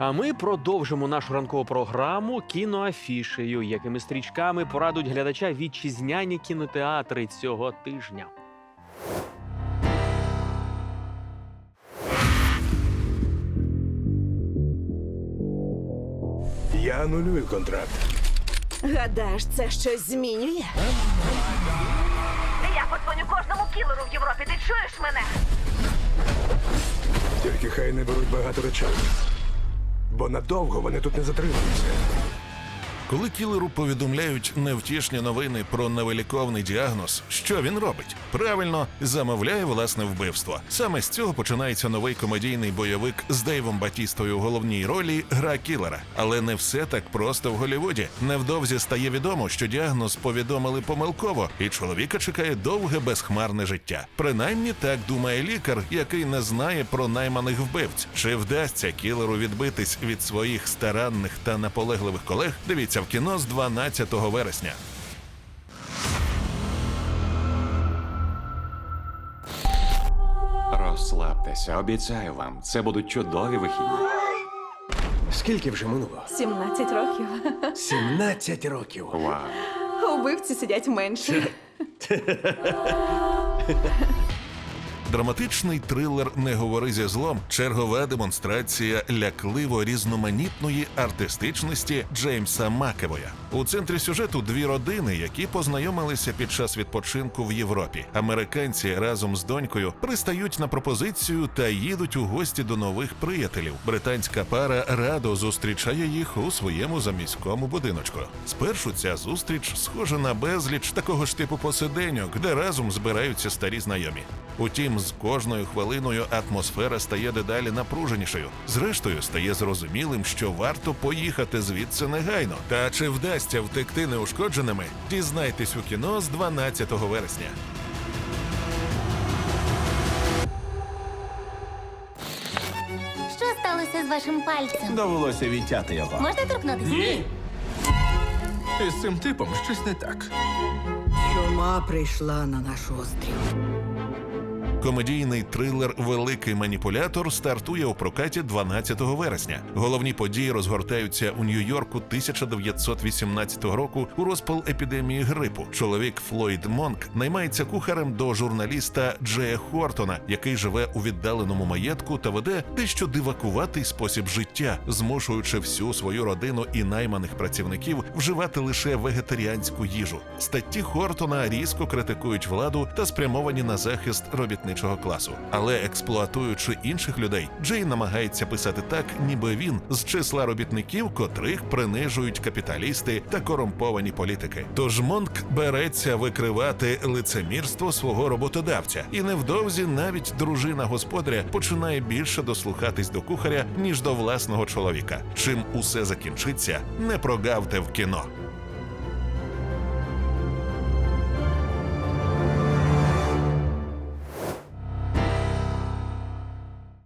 А ми продовжимо нашу ранкову програму кіноафішею, якими стрічками порадують глядача вітчизняні кінотеатри цього тижня. Я анулюю контракт. Гадаєш, це щось змінює? Я подзвоню кожному кілеру в Європі. Ти чуєш мене? Тільки хай не беруть багато речей. Бо надовго вони тут не затримуються. Коли кілеру повідомляють невтішні новини про невиліковний діагноз, що він робить? Правильно замовляє власне вбивство. Саме з цього починається новий комедійний бойовик з Дейвом Батістою у головній ролі гра кілера. Але не все так просто в Голлівуді. Невдовзі стає відомо, що діагноз повідомили помилково, і чоловіка чекає довге безхмарне життя. Принаймні так думає лікар, який не знає про найманих вбивць. Чи вдасться кілеру відбитись від своїх старанних та наполегливих колег? Дивіться в кіно з 12 вересня. Розслабтеся, обіцяю вам, це будуть чудові вихідні. Скільки вже минуло? 17 років. 17 років. Вау. Убивці сидять менше. Драматичний трилер Не говори зі злом чергова демонстрація лякливо різноманітної артистичності Джеймса Макевоя. У центрі сюжету дві родини, які познайомилися під час відпочинку в Європі. Американці разом з донькою пристають на пропозицію та їдуть у гості до нових приятелів. Британська пара радо зустрічає їх у своєму заміському будиночку. Спершу ця зустріч схожа на безліч такого ж типу посиденьок, де разом збираються старі знайомі. Утім, з кожною хвилиною атмосфера стає дедалі напруженішою. Зрештою, стає зрозумілим, що варто поїхати звідси негайно. Та чи вдасться втекти неушкодженими? Дізнайтесь у кіно з 12 вересня. Що сталося з вашим пальцем? Довелося відтяти його. Можна торкнутися? Ні. Із цим типом щось не так. Чума прийшла на наш острів. Комедійний трилер Великий маніпулятор стартує у прокаті 12 вересня. Головні події розгортаються у Нью-Йорку 1918 року у розпал епідемії грипу. Чоловік Флойд Монк наймається кухарем до журналіста Джея Хортона, який живе у віддаленому маєтку та веде дещо дивакуватий спосіб життя, змушуючи всю свою родину і найманих працівників вживати лише вегетаріанську їжу. Статті Хортона різко критикують владу та спрямовані на захист робітничого класу. Але експлуатуючи інших людей, Джей намагається писати так, ніби він з числа робітників, котрих принижують капіталісти та корумповані політики. Тож Монк береться викривати лицемірство свого роботодавця, і невдовзі навіть дружина господаря починає більше дослухатись до кухаря ніж до власного чоловіка. Чим усе закінчиться, не прогавте в кіно.